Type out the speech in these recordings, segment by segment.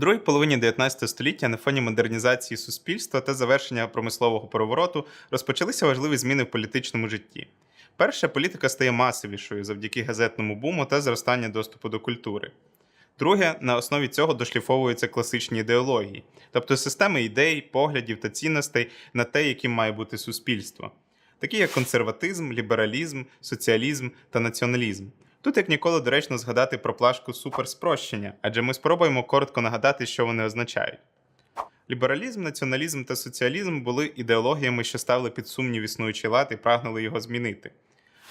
Другій половині 19 століття на фоні модернізації суспільства та завершення промислового перевороту розпочалися важливі зміни в політичному житті. Перше, політика стає масовішою завдяки газетному буму та зростання доступу до культури. Друге, на основі цього дошліфовуються класичні ідеології, тобто системи ідей, поглядів та цінностей на те, яким має бути суспільство, такі як консерватизм, лібералізм, соціалізм та націоналізм. Тут як ніколи доречно згадати про плашку суперспрощення, адже ми спробуємо коротко нагадати, що вони означають. Лібералізм, націоналізм та соціалізм були ідеологіями, що ставили під сумнів існуючий лад і прагнули його змінити.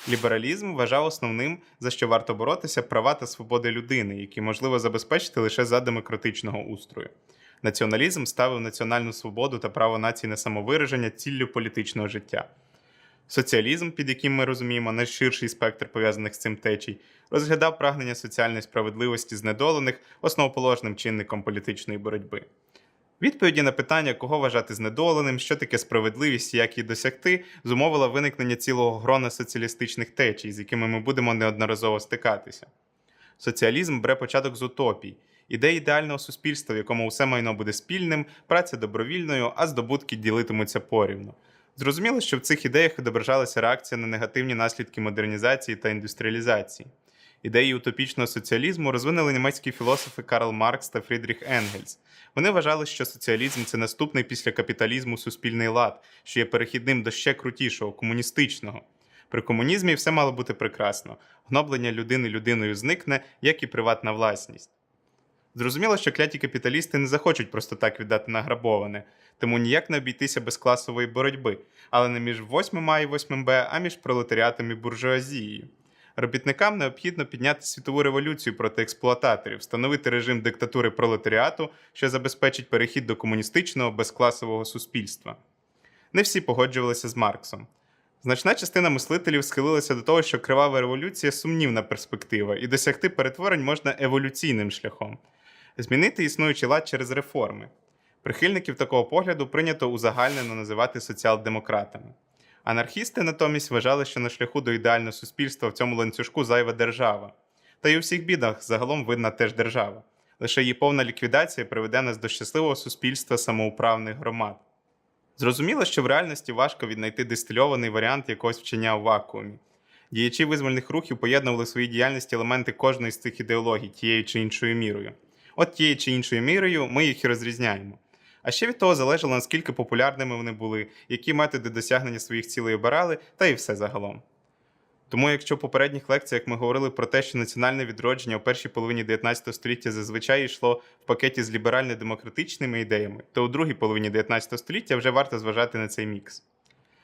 Лібералізм вважав основним, за що варто боротися права та свободи людини, які можливо забезпечити лише за демократичного устрою. Націоналізм ставив національну свободу та право нації на самовираження ціллю політичного життя. Соціалізм, під яким ми розуміємо найширший спектр пов'язаних з цим течій, розглядав прагнення соціальної справедливості знедолених основоположним чинником політичної боротьби. Відповіді на питання, кого вважати знедоленим, що таке справедливість як її досягти, зумовила виникнення цілого грона соціалістичних течій, з якими ми будемо неодноразово стикатися. Соціалізм бере початок з утопій, ідеї ідеального суспільства, в якому усе майно буде спільним, праця добровільною, а здобутки ділитимуться порівну. Зрозуміло, що в цих ідеях відображалася реакція на негативні наслідки модернізації та індустріалізації. Ідеї утопічного соціалізму розвинули німецькі філософи Карл Маркс та Фрідріх Енгельс. Вони вважали, що соціалізм це наступний після капіталізму суспільний лад, що є перехідним до ще крутішого, комуністичного. При комунізмі все мало бути прекрасно. Гноблення людини людиною зникне, як і приватна власність. Зрозуміло, що кляті капіталісти не захочуть просто так віддати награбоване, тому ніяк не обійтися без класової боротьби, але не між 8 А і 8 Б, а між пролетаріатом і буржуазією. Робітникам необхідно підняти світову революцію проти експлуататорів, встановити режим диктатури пролетаріату, що забезпечить перехід до комуністичного безкласового суспільства. Не всі погоджувалися з Марксом. Значна частина мислителів схилилася до того, що кривава революція сумнівна перспектива, і досягти перетворень можна еволюційним шляхом змінити існуючий лад через реформи. Прихильників такого погляду прийнято узагальнено називати соціал-демократами. Анархісти натомість вважали, що на шляху до ідеального суспільства в цьому ланцюжку зайва держава. Та й у всіх бідах загалом видна теж держава. Лише її повна ліквідація приведе нас до щасливого суспільства самоуправних громад. Зрозуміло, що в реальності важко віднайти дистильований варіант якогось вчення у вакуумі. Діячі визвольних рухів поєднували в своїй діяльності елементи кожної з цих ідеологій тією чи іншою мірою. От тією чи іншою мірою ми їх і розрізняємо. А ще від того залежало, наскільки популярними вони були, які методи досягнення своїх цілей обирали, та і все загалом. Тому, якщо в попередніх лекціях ми говорили про те, що національне відродження у першій половині 19 століття зазвичай йшло в пакеті з ліберально-демократичними ідеями, то у другій половині 19 століття вже варто зважати на цей мікс.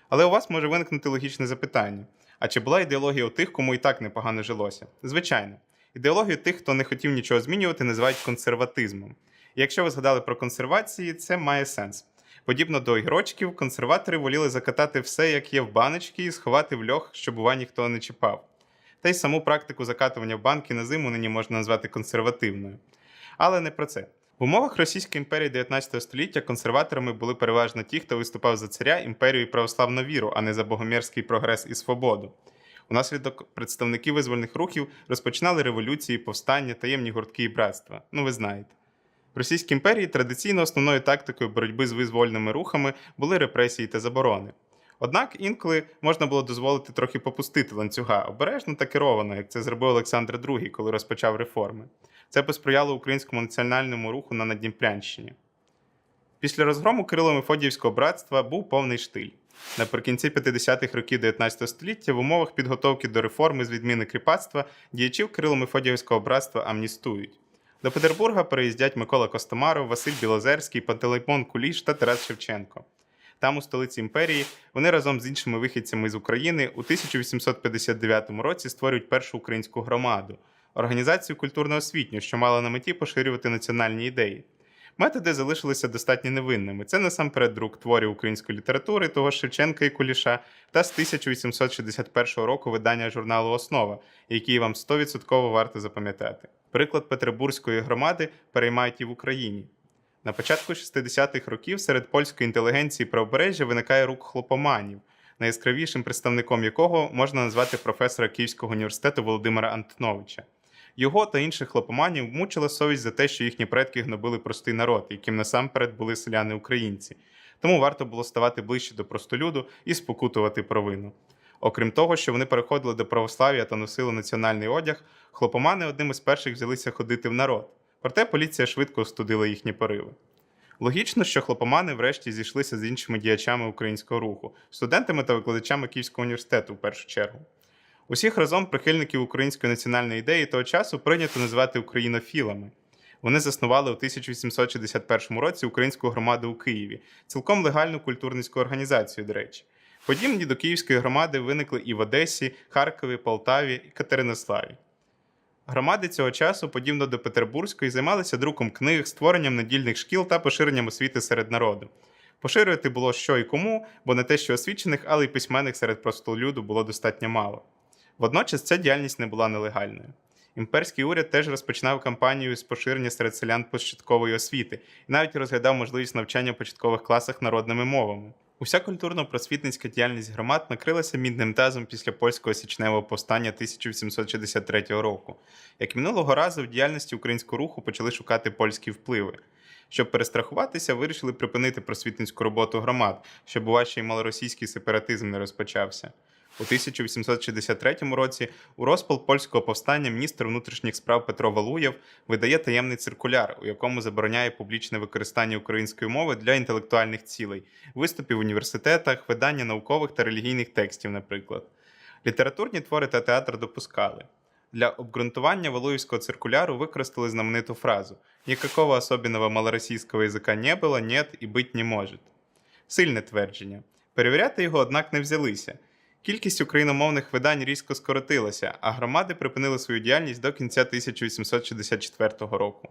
Але у вас може виникнути логічне запитання: а чи була ідеологія у тих, кому і так непогано жилося? Звичайно, ідеологію тих, хто не хотів нічого змінювати, називають консерватизмом. І якщо ви згадали про консервації, це має сенс. Подібно до ігрочків, консерватори воліли закатати все, як є в баночки, і сховати в льох, щоб бува ніхто не чіпав. Та й саму практику закатування в банки на зиму нині можна назвати консервативною. Але не про це. В умовах Російської імперії 19 століття консерваторами були переважно ті, хто виступав за царя, імперію і православну віру, а не за богомерський прогрес і свободу. Унаслідок представники визвольних рухів розпочинали революції, повстання, таємні гуртки і братства. Ну, ви знаєте. В Російській імперії традиційно основною тактикою боротьби з визвольними рухами були репресії та заборони. Однак інколи можна було дозволити трохи попустити ланцюга обережно та керовано, як це зробив Олександр II, коли розпочав реформи. Це посприяло українському національному руху на Надніпрянщині. Після розгрому Кирило-Мефодіївського братства був повний штиль. Наприкінці 50-х років 19 століття в умовах підготовки до реформи з відміни кріпацтва діячів Кирило-Мефодіївського братства амністують. До Петербурга переїздять Микола Костомаров, Василь Білозерський, Пантелеймон Куліш та Тарас Шевченко. Там, у столиці імперії, вони разом з іншими вихідцями з України у 1859 році створюють першу українську громаду організацію культурно-освітню, що мала на меті поширювати національні ідеї. Методи залишилися достатньо невинними. Це насамперед друк творів української літератури того Шевченка і Куліша та з 1861 року видання журналу Основа, який вам 100% варто запам'ятати. Приклад Петербурзької громади переймають і в Україні. На початку 60-х років серед польської інтелігенції правобережжя виникає рух хлопоманів, найяскравішим представником якого можна назвати професора Київського університету Володимира Антоновича. Його та інших хлопоманів мучила совість за те, що їхні предки гнобили простий народ, яким насамперед були селяни-українці. Тому варто було ставати ближче до простолюду і спокутувати провину. Окрім того, що вони переходили до православ'я та носили національний одяг, хлопомани одним із перших взялися ходити в народ. Проте поліція швидко остудила їхні пориви. Логічно, що хлопомани врешті зійшлися з іншими діячами українського руху, студентами та викладачами Київського університету в першу чергу. Усіх разом прихильників української національної ідеї того часу прийнято називати українофілами. Вони заснували у 1861 році українську громаду у Києві, цілком легальну культурницьку організацію, до речі. Подібні до київської громади виникли і в Одесі, Харкові, Полтаві і Катеринославі. Громади цього часу, подібно до Петербурзької, займалися друком книг, створенням недільних шкіл та поширенням освіти серед народу. Поширювати було що і кому, бо не те, що освічених, але й письменних серед простолюду було достатньо мало. Водночас ця діяльність не була нелегальною. Імперський уряд теж розпочинав кампанію з поширення серед селян початкової освіти і навіть розглядав можливість навчання в початкових класах народними мовами. Уся культурно-просвітницька діяльність громад накрилася мідним тазом після польського січневого повстання 1863 року. Як минулого разу в діяльності українського руху почали шукати польські впливи. Щоб перестрахуватися, вирішили припинити просвітницьку роботу громад, щоб у вашій малоросійський сепаратизм не розпочався. У 1863 році у розпал польського повстання міністр внутрішніх справ Петро Валуєв видає таємний циркуляр, у якому забороняє публічне використання української мови для інтелектуальних цілей, виступів в університетах, видання наукових та релігійних текстів, наприклад. Літературні твори та театр допускали. Для обґрунтування Валуївського циркуляру використали знамениту фразу «Никакого особенного малоросійського язика не было, нет і бить не может». Сильне твердження. Перевіряти його, однак, не взялися. Кількість україномовних видань різко скоротилася, а громади припинили свою діяльність до кінця 1864 року.